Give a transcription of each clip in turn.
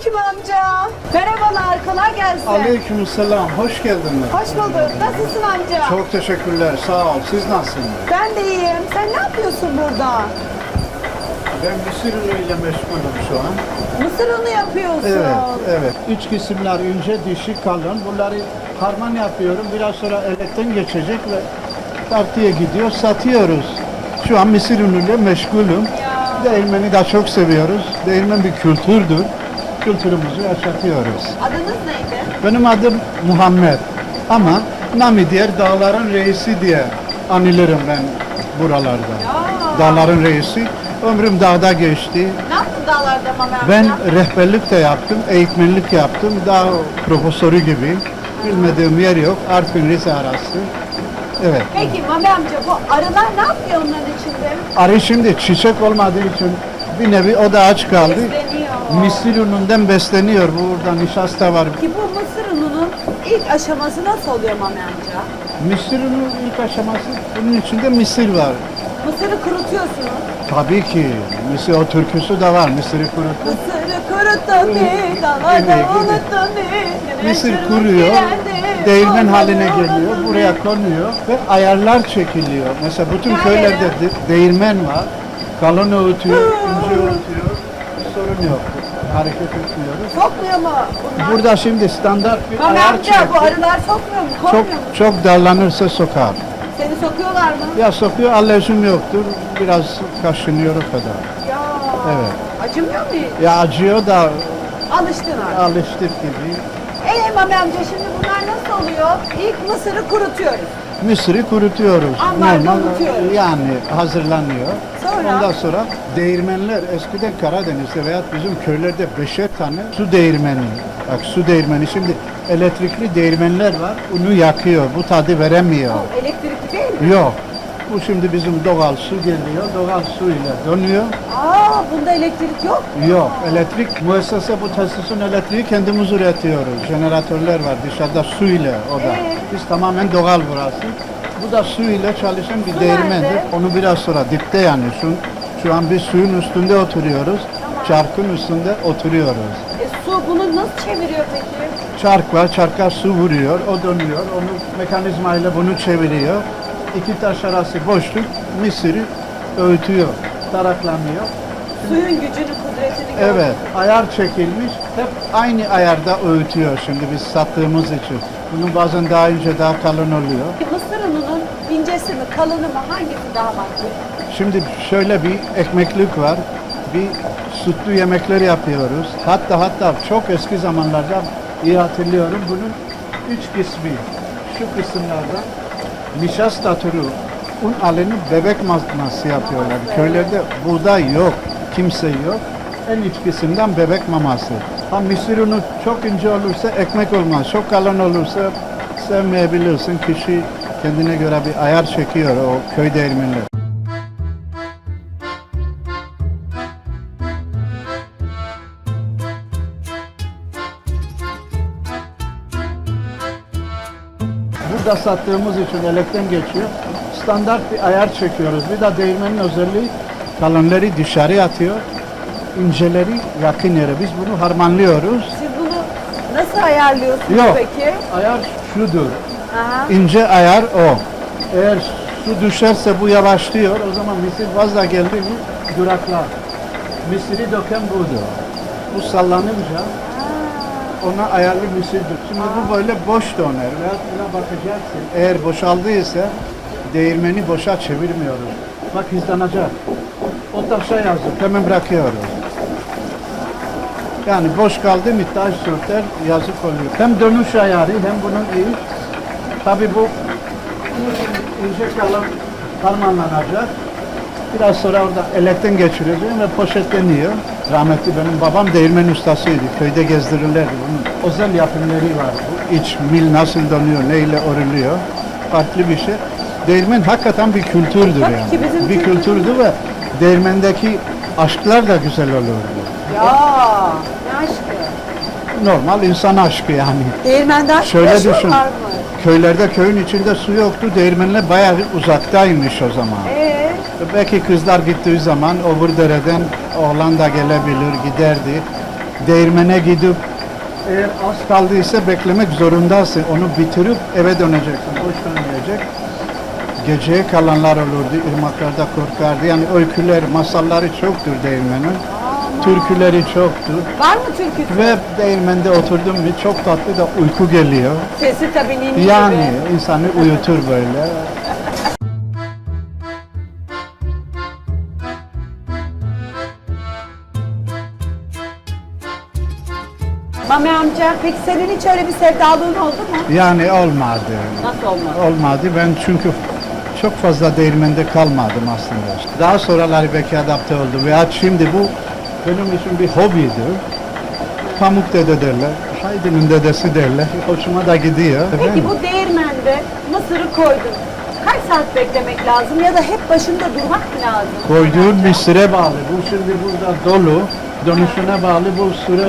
Selamünaleyküm amca. Merhabalar, kolay gelsin. Aleykümselam, hoş geldiniz. Hoş bulduk. Nasılsın amca? Çok teşekkürler, sağ ol. Siz nasılsınız? Ben de iyiyim. Sen ne yapıyorsun burada? Ben mısır unuyla meşgulüm şu an. Mısır unu yapıyorsun. Evet, evet. Üç kesimler ince, dişi, kalın. Bunları harman yapıyorum. Biraz sonra elekten geçecek ve tartıya gidiyor, satıyoruz. Şu an mısır unuyla meşgulüm. Değirmeni de çok seviyoruz. Değirmen bir kültürdür. Kültürümüzü yaşatıyoruz. Adınız neydi? Benim adım Muhammed ama Nami diğer dağların reisi diye anılırım ben buralarda. Dağların reisi. Ömrüm dağda geçti. Ne yaptın dağlarda amca? Ben rehberlik de yaptım, eğitmenlik yaptım. Dağ profesörü gibi. Bilmediğim yer yok. Artvin Rize arası. Evet. Peki Mami amca bu arılar ne yapıyor onların içinde? Arı şimdi çiçek olmadığı için bir nevi o da aç kaldı. Besleniyor. Misir unundan besleniyor. Burada nişasta var. Ki bu mısır ununun ilk aşaması nasıl oluyor Mami amca? Mısır unu ilk aşaması bunun içinde mısır var. Mısırı kurutuyorsunuz. Tabii ki. Mısır o türküsü de var. Mısırı kurut. Mısırı kurutun bir dalada gibi. unuttun bir Mısır kuruyor. Değirmen haline geliyor. Buraya konuyor ve ayarlar çekiliyor. Mesela bütün köylerde de- değirmen var. Kalın öğütüyor, ince öğütüyor. Sorun yok. Hareket etmiyoruz. Sokmuyor mu bunlar? Burada şimdi standart bir ayar amca bu arılar sokmuyor mu? Çok Korkmuyor mu? çok darlanırsa sokar. Seni sokuyorlar mı? Ya sokuyor, alerjim yoktur. Biraz kaşınıyor o kadar. Ya. Evet. Acımıyor mu? Ya acıyor da Alıştın artık. alıştık gibi. Ee Mami amca şimdi bunlar nasıl oluyor? İlk mısırı kurutuyoruz. Mısırı kurutuyoruz. Ambarda unutuyoruz. Yani hazırlanıyor. Sonra? Ondan sonra değirmenler eskiden Karadeniz'de veya bizim köylerde beşer tane su değirmeni. Bak su değirmeni şimdi elektrikli değirmenler var. Unu yakıyor. Bu tadı veremiyor. Elektrikli değil mi? Yok. Bu şimdi bizim doğal su geliyor. Doğal su ile dönüyor. Aa bunda elektrik yok. Yok. Elektrik müessese bu tesisin elektriği kendimiz üretiyoruz. Jeneratörler var dışarıda su ile o da. Ee? Biz tamamen doğal burası. Bu da su ile çalışan bir Su değirmendir. nerede? Onu biraz sonra dipte yani şu, şu an biz suyun üstünde oturuyoruz. Çarkın üstünde oturuyoruz. E, su bunu nasıl çeviriyor peki? Çark var, çarka su vuruyor, o dönüyor. Onu mekanizmayla bunu çeviriyor. İki taş arası boşluk Mısır'ı öğütüyor, taraklanıyor. Suyun gücünü, kudretini. Evet, ayar çekilmiş. Hep aynı ayarda öğütüyor şimdi biz sattığımız için. Bunun bazen daha ince, daha kalın oluyor. Mısır ununun incesi mi, kalını mı hangisi daha makbul? Şimdi şöyle bir ekmeklik var. Bir sütlü yemekler yapıyoruz. Hatta hatta çok eski zamanlarda iyi hatırlıyorum. Bunun üç kısmı şu kısımlardan nişasta türü un aleni bebek maması yapıyorlar. Köylerde buğday yok, kimse yok. En iç bebek maması. Ha unu çok ince olursa ekmek olmaz. Çok kalın olursa sevmeyebilirsin. Kişi kendine göre bir ayar çekiyor o köy değirmenleri. Burada sattığımız için elekten geçiyor. Standart bir ayar çekiyoruz. Bir de değirmenin özelliği kalınları dışarı atıyor. inceleri yakın yere. Biz bunu harmanlıyoruz. Siz bunu nasıl ayarlıyorsunuz Yok. peki? Ayar şudur. Aha. İnce ayar o. Eğer su düşerse bu yavaşlıyor. O zaman misir fazla geldi mi duraklar. Misiri döken budur. Bu sallanınca ona ayarlı misirdir. Şimdi bu böyle boş döner. Veya buna bakacaksın. Eğer boşaldıysa değirmeni boşa çevirmiyoruz. Bak hizlanacak. O taşa yazık. Hemen bırakıyoruz. Yani boş kaldı mı taş sürter yazık oluyor. Hem dönüş ayarı hem bunun iyi. Tabi bu ince kalın harmanlanacak. Biraz sonra orada elekten geçireceğim ve poşetleniyor. Rahmetli benim babam değirmen ustasıydı. Köyde gezdirirlerdi. Bunun özel yapımları var. Bu iç mil nasıl dönüyor, neyle örülüyor. Farklı bir şey. Değirmen hakikaten bir kültürdür Tabii yani. bizim bir kültürdü ve değirmendeki aşklar da güzel olurdu. Ya ne aşkı. Normal insan aşkı yani. Değirmenden Şöyle düşün. mı? Köylerde köyün içinde su yoktu. Değirmenler bayağı uzaktaymış o zaman. Belki kızlar gittiği zaman öbür dereden oğlan da gelebilir, giderdi. değirmene gidip eğer az kaldıysa beklemek zorundasın. Onu bitirip eve döneceksin. Boş dönmeyecek. Geceye kalanlar olurdu. ırmaklarda korkardı. Yani öyküler, masalları çoktur değirmenin. Türküleri çoktur. Var mı türküsü? Ve değirmende oturdum mu çok tatlı da uyku geliyor. Sesi tabii ninni Yani gibi. insanı uyutur böyle. Mami amca peki senin hiç öyle bir sevdalığın oldu mu? Yani olmadı. Nasıl olmadı? Olmadı. Ben çünkü çok fazla değirmende kalmadım aslında. Daha sonraları belki adapte oldu. Veya şimdi bu benim için bir hobiydi. Pamuk dede derler. Haydi'nin dedesi derler. Hoşuma da gidiyor. Peki Efendim? bu değirmende mısırı koydun. Kaç saat beklemek lazım ya da hep başında durmak mı lazım? Koyduğun bir süre bağlı. Bu şimdi burada dolu. Dönüşüne bağlı bu süre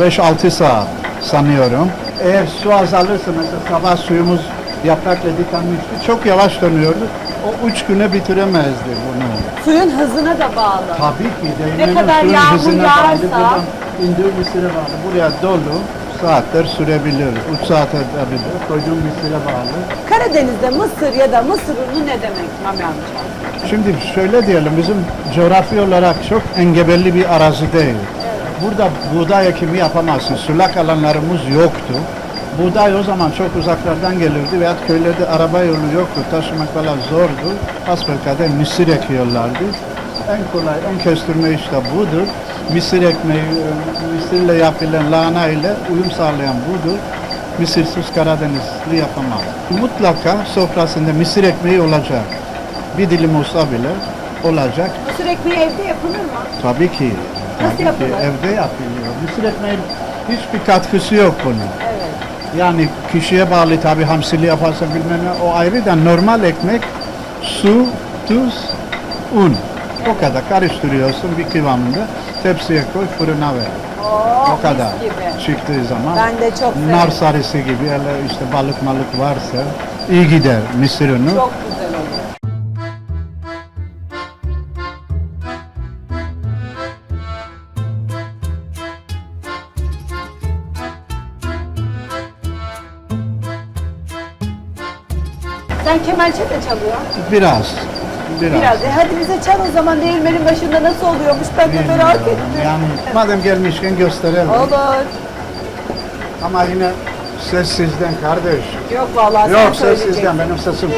e, 5-6 saat sanıyorum. Eğer su azalırsa mesela sabah suyumuz yaprakla dikenmişti. Çok yavaş dönüyordu. O üç güne bitiremezdi bunu. Suyun hızına da bağlı. Tabii ki değirmenin kadar suyun yağmur yağarsa- bağlı. Buradan indiği bir süre bağlı. Buraya dolu saatler sürebilir. 3 saat edebilir. Koyduğum bir süre bağlı. Karadeniz'de mısır ya da mısır unu ne demek Mami amca? Şimdi şöyle diyelim bizim coğrafi olarak çok engebelli bir arazi değil. Burada buğday ekimi yapamazsın. Sulak alanlarımız yoktu. Buğday o zaman çok uzaklardan gelirdi veya köylerde araba yolu yoktu. Taşımak falan zordu. Asbelkader mısır ekiyorlardı. En kolay, en kestirme işte budur. Mısır ekmeği, e, mısırla yapılan lahana ile uyum sağlayan budur. Mısırsız Karadenizli yapamaz. Mutlaka sofrasında mısır ekmeği olacak. Bir dilim olsa bile olacak. Mısır ekmeği evde yapılır mı? Tabii ki. Nasıl tabii ki yapılır? evde yapılıyor. Mısır ekmeği hiçbir katkısı yok bunun. Evet. Yani kişiye bağlı tabii hamsili yaparsa bilmem ne o ayrı da normal ekmek su, tuz, un. O kadar karıştırıyorsun bir kıvamında. Tepsiye koy fırına ver. Oo, O kadar. mis gibi. Çıktığı zaman Ben de çok severim. nar sarısı gibi hele işte balık malık varsa iyi gider mısır unu. Çok güzel oluyor. Sen kemençe de çalıyor. Biraz. Biraz. Biraz. E hadi bize çal o zaman değirmenin başında nasıl oluyormuş ben de merak ettim. Yani madem gelmişken gösterelim. Olur. Ama yine ses sizden kardeş. Yok vallahi sen Yok ses söyleyeceksin. sizden benim sesim.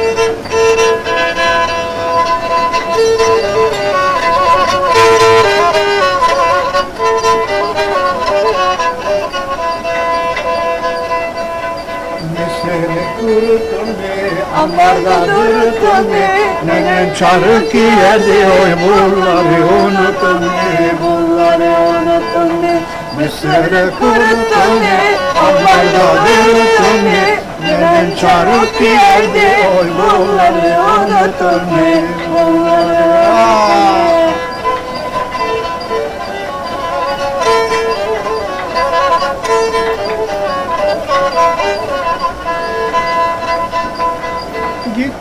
Mesele kurutun be, Ambarda durutun be, Nenen çarık yerdi oy bunları unutun be, bunları unutun be. Mesele kurutun be, ambarda durutun be, Nenen çarık yerdi oy bunları unutun be, bunları unutun be.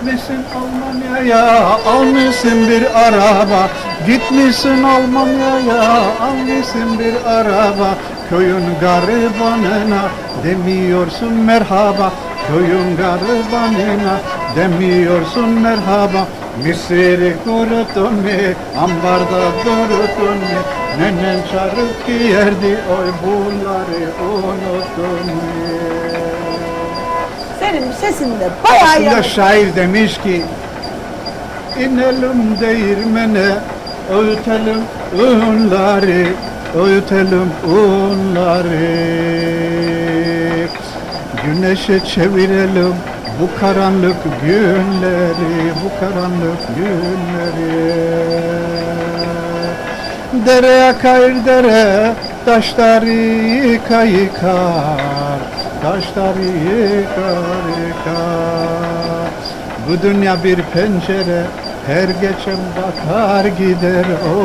Gitmişsin Almanya'ya almışsın bir araba. Gitmişsin Almanya'ya almışsın bir araba. Köyün garibanına demiyorsun merhaba. Köyün garibanına demiyorsun merhaba. Misiri kurutun mi, ambarda durutun mi Nenen çarık giyerdi, oy bunları unuttun mi Senin sesin de bayağı aslında yanık. şair demiş ki inelim değirmene öğütelim unları öğütelim unları güneşe çevirelim bu karanlık günleri bu karanlık günleri Dere akar dere taşları yıka yıkar Taşları yıkar yıkar Bu dünya bir pencere her geçen bakar gider o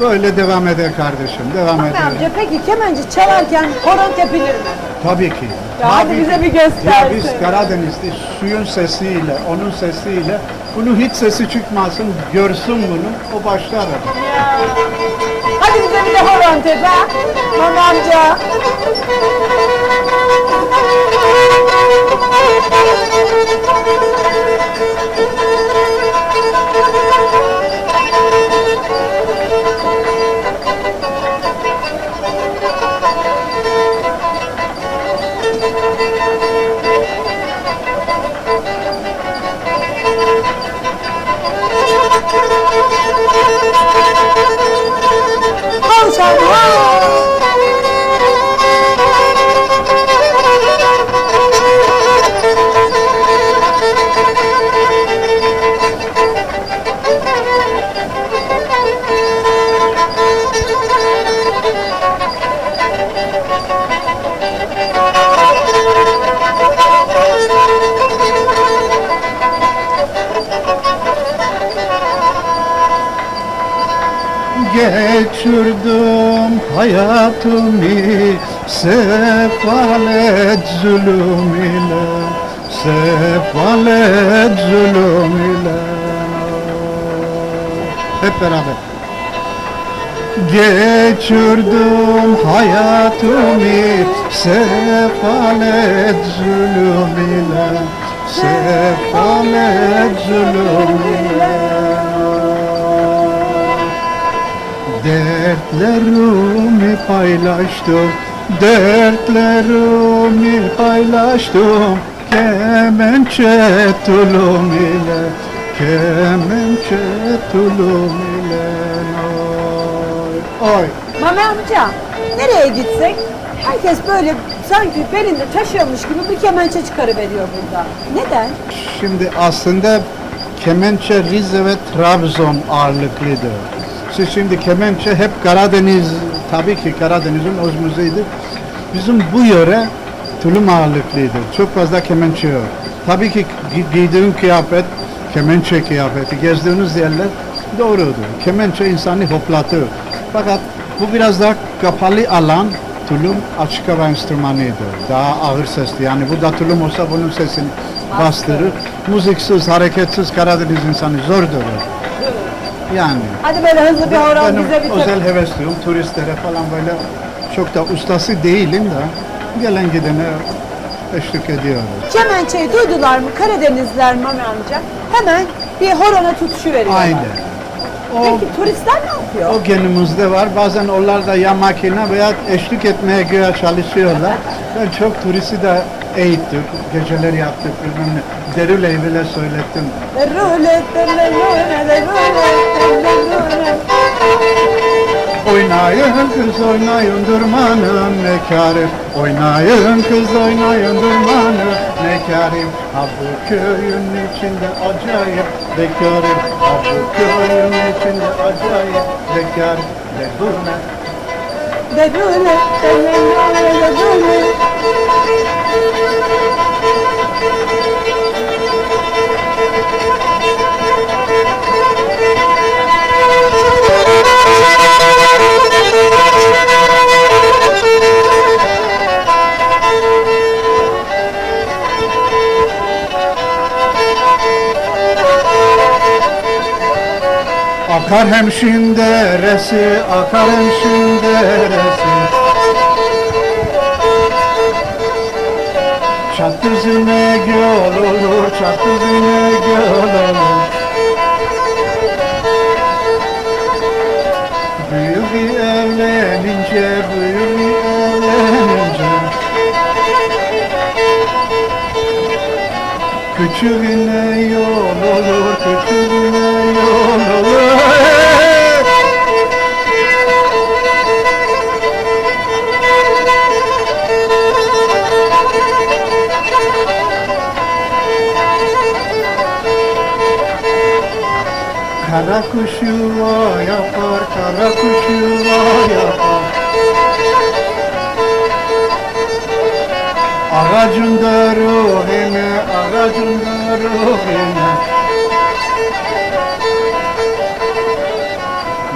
Böyle devam eder kardeşim. Devam eder. amca peki kemenci çalarken horon tepilir mi? Tabii ki. Ya hadi Tabii bize ki. bir göster. Ya biz Karadeniz'de suyun sesiyle, onun sesiyle bunu hiç sesi çıkmasın, görsün bunu, o başlar. Hadi bize bir de horon tepe. ha? Mahmi amca. Tavşan. Geçirdim hayatımı sefalet zulüm ile Sefalet zulüm ile. Hep beraber. Geçirdim hayatımı sefalet zulüm ile Sefalet zulüm ile Dertlerimi paylaştım, dertlerimi paylaştım Kemençe tulum ile, kemençe tulum ile Oy, oy. Mami amca nereye gitsek herkes böyle sanki belinde taşıyormuş gibi bir kemençe çıkarıveriyor burada. Neden? Şimdi aslında kemençe Rize ve Trabzon ağırlıklıdır. Siz şimdi kemençe hep Karadeniz, tabii ki Karadeniz'in özmüzeydi. Bizim bu yöre tulum ağırlıklıydır. Çok fazla kemençe yok. Tabii ki gi- giydiğin kıyafet, kemençe kıyafeti, gezdiğiniz yerler doğrudur. Kemençe insanı hoplatır. Fakat bu biraz daha kapalı alan, tulum açık hava enstrümanıdır. Daha ağır sesli. Yani bu da tulum olsa bunun sesini bastırır. Müziksiz, hareketsiz Karadeniz insanı zor durur. Yani. Hadi böyle hızlı bir horon Benim bize bir özel hevesliyim. Turistlere falan böyle çok da ustası değilim de gelen gidene eşlik ediyoruz. Kemençeyi duydular mı Karadenizliler Mami amca hemen bir horona tutuşu veriyorlar. Aynen. O, Peki turistler ne yapıyor? o genimizde var. Bazen onlar da ya makine veya eşlik etmeye göğe çalışıyorlar. Ben çok turisti de eğittik. Geceler yaptık bilmem ne. Derüleyi bile söylettim. Derule, derule, derule, derule. Oynayın kız oynayın durmanın ne kârı Oynayın kız oynayın durmanın ne kârı Ha bu köyün içinde acayip bekarım Ha bu köyün içinde acayip bekarım Ne bu ne Derule, derule, derule. Akar hemşin deresi akar hemşin deresi. Çattızına göl olur çattızına göl olur Küçüğüne yol olur, küçüğüne yol olur. Kara kuş yuva yapar, kara kuş yuva yapar Ağacında ruhine, ağacında ruhine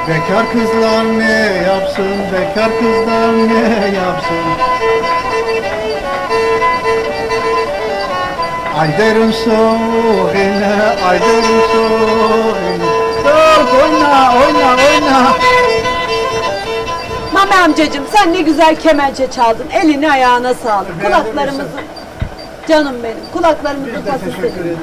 Bekar kızlar ne yapsın, bekar kızlar ne yapsın? Aydarın soğuğuna, aydarın soğuğuna Dur oyna, oyna, oyna Mami amcacığım sen ne güzel kemençe çaldın. Eline ayağına sağlık. Beğendin Kulaklarımızı Canım benim. Kulaklarımızı Biz de teşekkür edin. ederiz.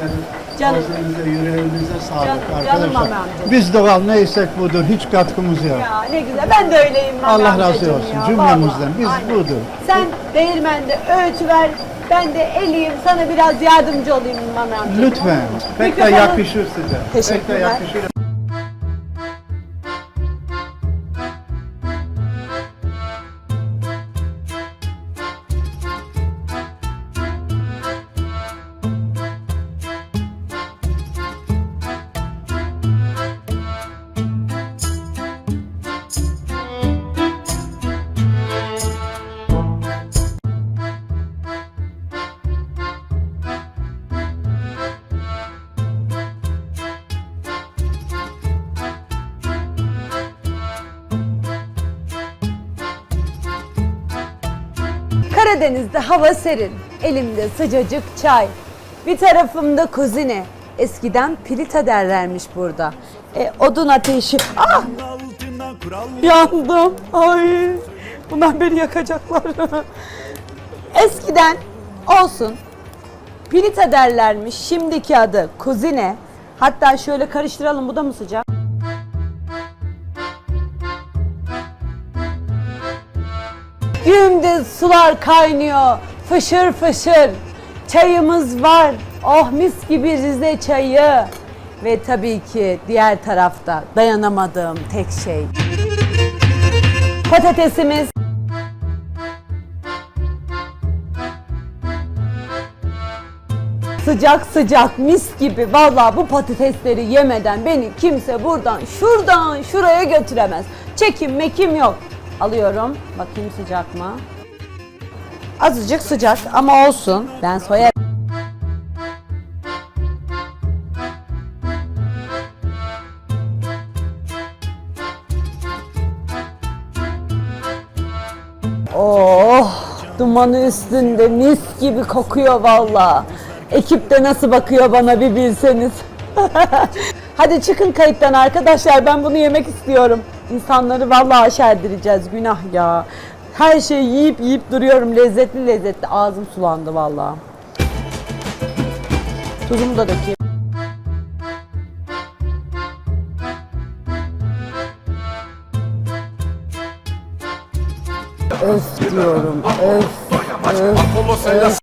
Canım. Ağzınıza, yüreğinize sağlık Canım, arkadaşlar. canım Mami amca. Biz doğal neysek budur, hiç katkımız yok. Ya ne güzel. Ben de öyleyim Mami Allah razı amcacığım olsun ya, cümlemizden. vallahi. Biz Aynen. budur. Sen değirmende öğütü ver. Ben de eliyim. Sana biraz yardımcı olayım Mami amcacığım. Lütfen. Pek de yakışır size. Pek de Teşekkürler. yakışır. Karadeniz'de hava serin. Elimde sıcacık çay. Bir tarafımda kuzine. Eskiden pilita derlermiş burada. E, odun ateşi. Ah! Yandım. Ay. Bunlar beni yakacaklar. Eskiden olsun. Pilita derlermiş. Şimdiki adı kuzine. Hatta şöyle karıştıralım. Bu da mı sıcak? Güğümde sular kaynıyor. Fışır fışır. Çayımız var. Oh mis gibi Rize çayı. Ve tabii ki diğer tarafta dayanamadığım tek şey. Patatesimiz. Sıcak sıcak mis gibi. Vallahi bu patatesleri yemeden beni kimse buradan şuradan şuraya götüremez. Çekim mekim yok. Alıyorum. Bakayım sıcak mı? Azıcık sıcak ama olsun. Ben soyarım. Oh, dumanı üstünde mis gibi kokuyor valla. Ekip de nasıl bakıyor bana bir bilseniz. Hadi çıkın kayıttan arkadaşlar ben bunu yemek istiyorum. İnsanları vallahi aşerdireceğiz günah ya. Her şeyi yiyip yiyip duruyorum lezzetli lezzetli ağzım sulandı vallahi. Tuzumu da dökeyim. Öf diyorum öf öf öf.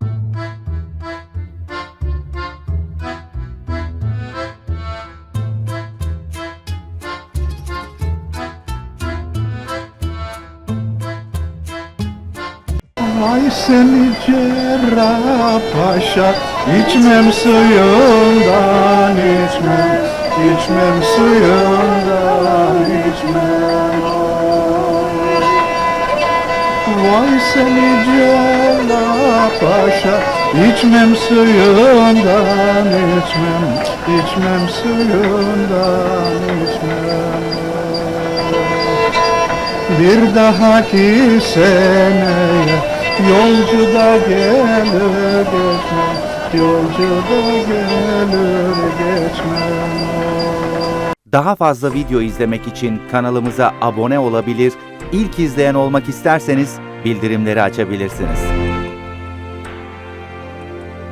Seni cerrah paşa içmem suyundan içmem içmem suyundan içmem. Vay seni cerrah paşa içmem suyundan içmem içmem suyundan içmem. Bir dahaki seneye Yolcu da gelir geçmem Yolcu da gelir geçmem Daha fazla video izlemek için kanalımıza abone olabilir, ilk izleyen olmak isterseniz bildirimleri açabilirsiniz.